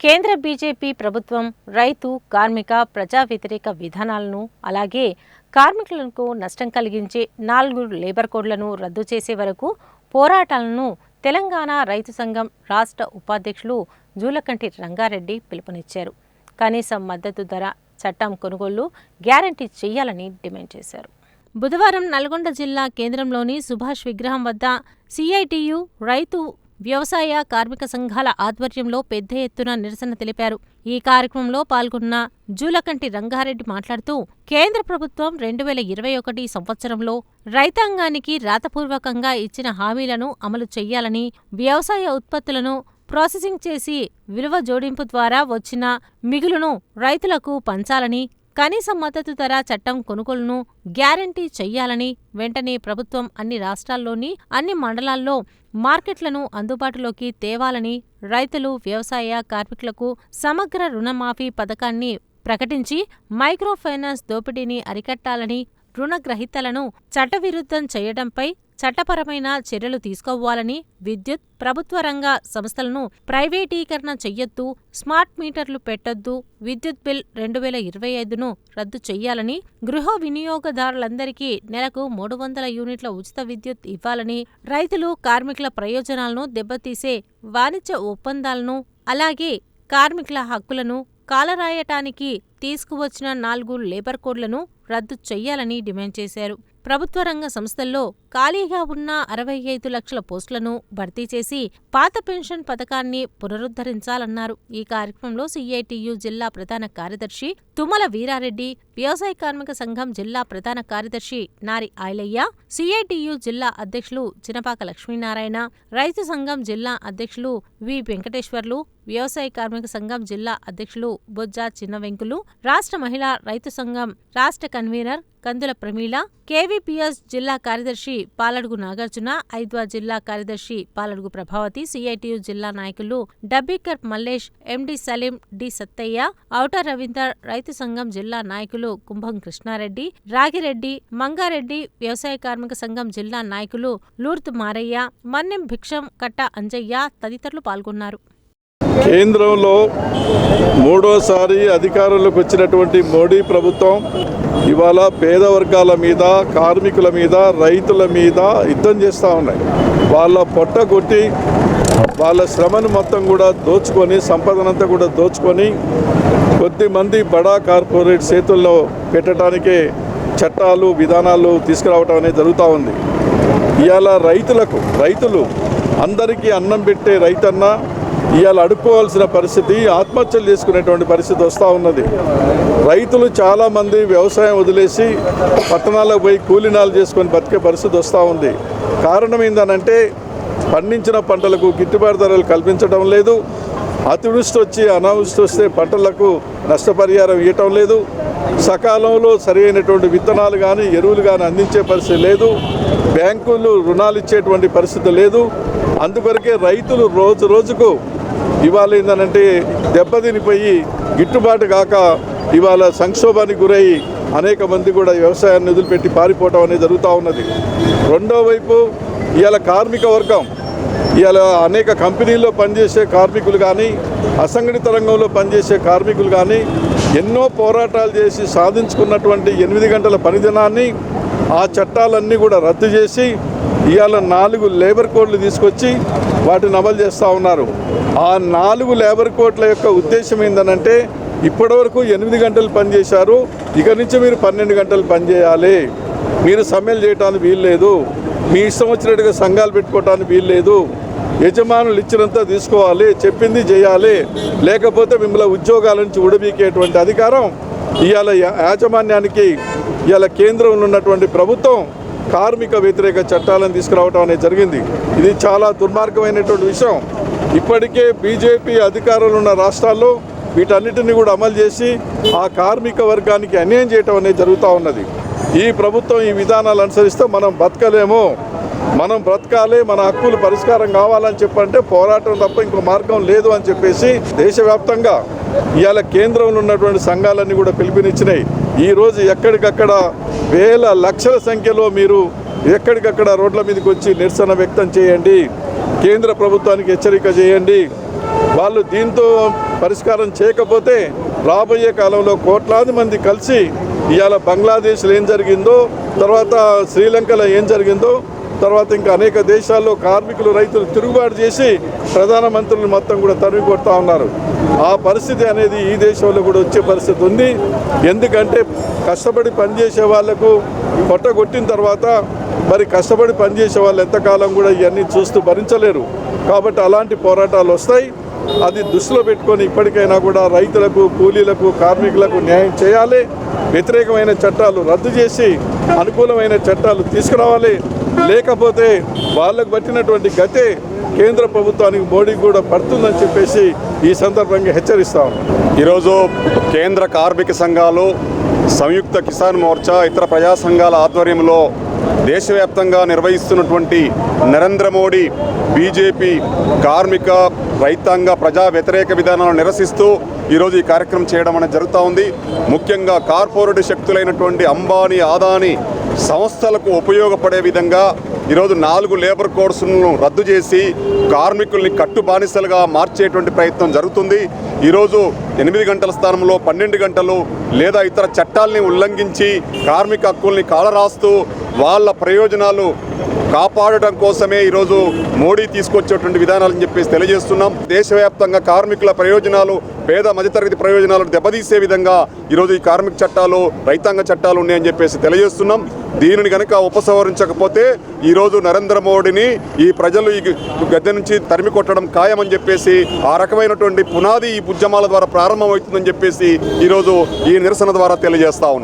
కేంద్ర బీజేపీ ప్రభుత్వం రైతు కార్మిక ప్రజా వ్యతిరేక విధానాలను అలాగే కార్మికులకు నష్టం కలిగించే నాలుగు లేబర్ కోడ్లను రద్దు చేసే వరకు పోరాటాలను తెలంగాణ రైతు సంఘం రాష్ట్ర ఉపాధ్యక్షులు జూలకంటి రంగారెడ్డి పిలుపునిచ్చారు. కనీసం మద్దతు ధర చట్టం కొనుగోళ్ళు గ్యారంటీ చేయాలని డిమాండ్ చేశారు. బుధవారం నల్గొండ జిల్లా కేంద్రంలోని సుభాష్ విగ్రహం వద్ద సిఐటియు రైతు వ్యవసాయ కార్మిక సంఘాల ఆధ్వర్యంలో పెద్ద ఎత్తున నిరసన తెలిపారు. ఈ కార్యక్రమంలో పాల్గొన్న జూలకంటి రంగారెడ్డి మాట్లాడుతూ కేంద్ర ప్రభుత్వం రెండు వేల ఇరవై ఒకటి సంవత్సరంలో రైతాంగానికి రాతపూర్వకంగా ఇచ్చిన హామీలను అమలు చెయ్యాలని వ్యవసాయ ఉత్పత్తులను ప్రాసెసింగ్ చేసి విలువ జోడింపు ద్వారా వచ్చిన మిగులును రైతులకు పంచాలని కనీస మద్దతు ధర చట్టం కొనుగోలును గ్యారంటీ చెయ్యాలని వెంటనే ప్రభుత్వం అన్ని రాష్ట్రాల్లోని అన్ని మండలాల్లో మార్కెట్లను అందుబాటులోకి తేవాలని రైతులు వ్యవసాయ కార్మికులకు సమగ్ర రుణమాఫీ పథకాన్ని ప్రకటించి మైక్రో ఫైనాన్స్ దోపిడీని అరికట్టాలని రుణగ్రహీతలను చట్టవిరుద్ధం చేయడంపై చట్టపరమైన చర్యలు తీసుకోవాలని విద్యుత్ ప్రభుత్వ రంగ సంస్థలను ప్రైవేటీకరణ చెయ్యొద్దు స్మార్ట్ మీటర్లు పెట్టొద్దు విద్యుత్ బిల్ రెండు వేల ఇరవై ఐదును రద్దు చెయ్యాలని గృహ వినియోగదారులందరికీ నెలకు మూడు వందల యూనిట్ల ఉచిత విద్యుత్ ఇవ్వాలని రైతులు కార్మికుల ప్రయోజనాలను దెబ్బతీసే వాణిజ్య ఒప్పందాలను అలాగే కార్మికుల హక్కులను కాలరాయటానికి తీసుకువచ్చిన నాలుగు లేబర్ కోడ్లను రద్దు చేయాలని డిమాండ్ చేశారు. ప్రభుత్వ రంగ సంస్థల్లో ఖాళీగా ఉన్న అరవై ఐదు లక్షల పోస్టులను భర్తీ చేసి పాత పెన్షన్ పథకాన్ని పునరుద్ధరించాలన్నారు. ఈ కార్యక్రమంలో సిఐటియు జిల్లా ప్రధాన కార్యదర్శి తుమ్మల వీరారెడ్డి వ్యవసాయ కార్మిక సంఘం జిల్లా ప్రధాన కార్యదర్శి నారి ఆయలయ్య సిఐటియు జిల్లా అధ్యక్షులు చినపాక లక్ష్మీనారాయణ రైతు సంఘం జిల్లా అధ్యక్షులు వి వెంకటేశ్వర్లు వ్యవసాయ కార్మిక సంఘం జిల్లా అధ్యక్షులు బొజ్జా చిన్నవెంకులు రాష్ట్ర మహిళా రైతు సంఘం రాష్ట్ర కన్వీనర్ కందుల ప్రమీల కేవీపీఎస్ జిల్లా కార్యదర్శి పాలడుగు నాగార్జున ఐద్వా జిల్లా కార్యదర్శి పాలడుగు ప్రభావతి సిఐటియు జిల్లా నాయకులు డబ్బికర్ మల్లేష్ ఎండి సలీం డి సత్తయ్య ఔటర్ రవీందర్ రైతు సంఘం జిల్లా నాయకులు కుంభం కృష్ణారెడ్డి రాగిరెడ్డి మంగారెడ్డి వ్యవసాయ కార్మిక సంఘం జిల్లా నాయకులు లూర్త్ మారయ్య మన్నెం భిక్షం కట్ట అంజయ్య తదితరులు పాల్గొన్నారు. కేంద్రంలో మూడోసారి అధికారంలోకి వచ్చినటువంటి మోడీ ప్రభుత్వం ఇవాళ పేద వర్గాల మీద కార్మికుల మీద రైతుల మీద యుద్ధం చేస్తూ ఉన్నాయి. వాళ్ళ పొట్ట కొట్టి వాళ్ళ శ్రమను మొత్తం కూడా దోచుకొని సంపదనంతా కూడా దోచుకొని కొద్దిమంది బడా కార్పొరేట్ చేతుల్లో పెట్టడానికే చట్టాలు విధానాలు తీసుకురావటం అనేది జరుగుతూ ఉంది. ఇవాళ రైతులకు రైతులు అందరికీ అన్నం పెట్టే రైతన్న ఇవాళ అడుక్కోవాల్సిన పరిస్థితి ఆత్మహత్యలు చేసుకునేటువంటి పరిస్థితి వస్తూ ఉన్నది. రైతులు చాలామంది వ్యవసాయం వదిలేసి పట్టణాలకు పోయి కూలీనాలు చేసుకొని బతికే పరిస్థితి వస్తూ ఉంది. కారణం ఏందనంటే పండించిన పంటలకు గిట్టుబాటు ధరలు కల్పించడం లేదు. అతివృష్టి వచ్చి అనావృష్టి వస్తే పంటలకు నష్టపరిహారం ఇవ్వటం లేదు. సకాలంలో సరైనటువంటి విత్తనాలు కానీ ఎరువులు కానీ అందించే పరిస్థితి లేదు. బ్యాంకులు రుణాలు ఇచ్చేటువంటి పరిస్థితి లేదు. అందుకొరకే రైతులు రోజు రోజుకు ఇవాళ ఏంటంటే దెబ్బతినిపోయి గిట్టుబాటు కాక ఇవాళ సంక్షోభానికి గురై అనేక మంది కూడా వ్యవసాయాన్ని వదిలిపెట్టి పారిపోవటం అనేది జరుగుతూ ఉన్నది. రెండో వైపు ఇవాళ కార్మిక వర్గం ఇవాళ అనేక కంపెనీల్లో పనిచేసే కార్మికులు కానీ అసంఘటిత రంగంలో పనిచేసే కార్మికులు కానీ ఎన్నో పోరాటాలు చేసి సాధించుకున్నటువంటి ఎనిమిది గంటల పనిదినాన్ని ఆ చట్టాలన్నీ కూడా రద్దు చేసి ఇవాళ నాలుగు లేబర్ కోడ్లు తీసుకొచ్చి వాటిని అమలు చేస్తూ ఉన్నారు. ఆ నాలుగు లేబర్ కోట్ల యొక్క ఉద్దేశం ఏంటనంటే ఇప్పటివరకు ఎనిమిది గంటలు పనిచేశారు ఇక నుంచి మీరు పన్నెండు గంటలు పనిచేయాలి. మీరు సమ్మెలు చేయటానికి వీల్లేదు మీ ఇష్టం వచ్చినట్టుగా సంఘాలు పెట్టుకోవటానికి వీల్లేదు యజమానులు ఇచ్చినంత తీసుకోవాలి చెప్పింది చేయాలి. లేకపోతే మిమ్మల్ని ఉద్యోగాల నుంచి ఉడబీకేటువంటి అధికారం ఇవాళ యా- యాజమాన్యానికి ఇవాళ కేంద్రంలో ఉన్నటువంటి ప్రభుత్వం కార్మిక వ్యతిరేక చట్టాలను తీసుకురావడం అనేది జరిగింది. ఇది చాలా దుర్మార్గమైనటువంటి విషయం. ఇప్పటికే బీజేపీ అధికారంలో ఉన్న రాష్ట్రాల్లో వీటన్నిటిని కూడా అమలు చేసి ఆ కార్మిక వర్గానికి అన్యాయం చేయటం అనేది జరుగుతూ ఉన్నది. ఈ ప్రభుత్వం ఈ విధానాలు అనుసరిస్తే మనం బతకలేము. మనం బ్రతకాలి మన హక్కులు పరిష్కారం కావాలని చెప్పంటే పోరాటం తప్ప ఇంకో మార్గం లేదు అని చెప్పేసి దేశవ్యాప్తంగా ఇవాళ కేంద్రంలో ఉన్నటువంటి సంఘాలన్నీ కూడా పిలుపునిచ్చినాయి. ఈ రోజు ఎక్కడికక్కడ వేల లక్షల సంఖ్యలో మీరు ఎక్కడికక్కడ రోడ్ల మీదకి వచ్చి నిరసన వ్యక్తం చేయండి. కేంద్ర ప్రభుత్వానికి హెచ్చరిక చేయండి. వాళ్ళు దీంతో పరిష్కారం చేయకపోతే రాబోయే కాలంలో కోట్లాది మంది కలిసి ఇవాళ బంగ్లాదేశ్లో ఏం జరిగిందో తర్వాత శ్రీలంకలో ఏం జరిగిందో తర్వాత ఇంకా అనేక దేశాల్లో కార్మికులు రైతులు తిరుగుబాటు చేసి ప్రధానమంత్రులు మొత్తం కూడా తరిమి కొడతా ఉన్నారు. ఆ పరిస్థితి అనేది ఈ దేశంలో కూడా వచ్చే పరిస్థితి ఉంది. ఎందుకంటే కష్టపడి పనిచేసే వాళ్ళకు కొట్టగొట్టిన తర్వాత మరి కష్టపడి పనిచేసే వాళ్ళు ఎంతకాలం కూడా ఇవన్నీ చూస్తూ భరించలేరు. కాబట్టి అలాంటి పోరాటాలు వస్తాయి. అది దృష్టిలో పెట్టుకొని ఇప్పటికైనా కూడా రైతులకు కూలీలకు కార్మికులకు న్యాయం చేయాలి. వ్యతిరేకమైన చట్టాలు రద్దు చేసి అనుకూలమైన చట్టాలు తీసుకురావాలి. లేకపోతే వాళ్ళకు పట్టినటువంటి గతే కేంద్ర ప్రభుత్వానికి మోడీకి కూడా పడుతుందని చెప్పేసి ఈ సందర్భంగా హెచ్చరిస్తాం ఈరోజు కేంద్ర కార్మిక సంఘాలు సంయుక్త కిసాన్ మోర్చా ఇతర ప్రజా సంఘాల ఆధ్వర్యంలో దేశవ్యాప్తంగా నిర్వహిస్తున్నటువంటి నరేంద్ర మోడీ బీజేపీ కార్మిక రైతాంగ ప్రజా వ్యతిరేక విధానాలను నిరసిస్తూ ఈరోజు ఈ కార్యక్రమం చేయడం అనేది జరుగుతూ ఉంది. ముఖ్యంగా కార్పొరేట్ శక్తులైనటువంటి అంబానీ ఆదాని సంస్థలకు ఉపయోగపడే విధంగా ఈరోజు నాలుగు లేబర్ కోడ్స్ను రద్దు చేసి కార్మికుల్ని కట్టు బానిసలుగా మార్చేటువంటి ప్రయత్నం జరుగుతుంది. ఈరోజు ఎనిమిది గంటల స్థానంలో పన్నెండు గంటలు లేదా ఇతర చట్టాల్ని ఉల్లంఘించి కార్మిక హక్కుల్ని కాలరాస్తూ వాళ్ళ ప్రయోజనాలు కాపాడటం కోసమే ఈరోజు మోడీ తీసుకొచ్చేటువంటి విధానాలని చెప్పేసి తెలియజేస్తున్నాం. దేశవ్యాప్తంగా కార్మికుల ప్రయోజనాలు పేద మధ్యతరగతి ప్రయోజనాలను దెబ్బతీసే విధంగా ఈరోజు ఈ కార్మిక చట్టాలు రైతాంగ చట్టాలు ఉన్నాయని చెప్పేసి తెలియజేస్తున్నాం. దీనిని కనుక ఉపసంహరించకపోతే ఈరోజు నరేంద్ర మోడీని ఈ ప్రజలు ఈ గద్దె నుంచి తరిమి కొట్టడం ఖాయమని చెప్పేసి ఆ రకమైనటువంటి పునాది ఈ ఉద్యమాల ద్వారా ప్రారంభమవుతుందని చెప్పేసి ఈరోజు ఈ నిరసన ద్వారా తెలియజేస్తా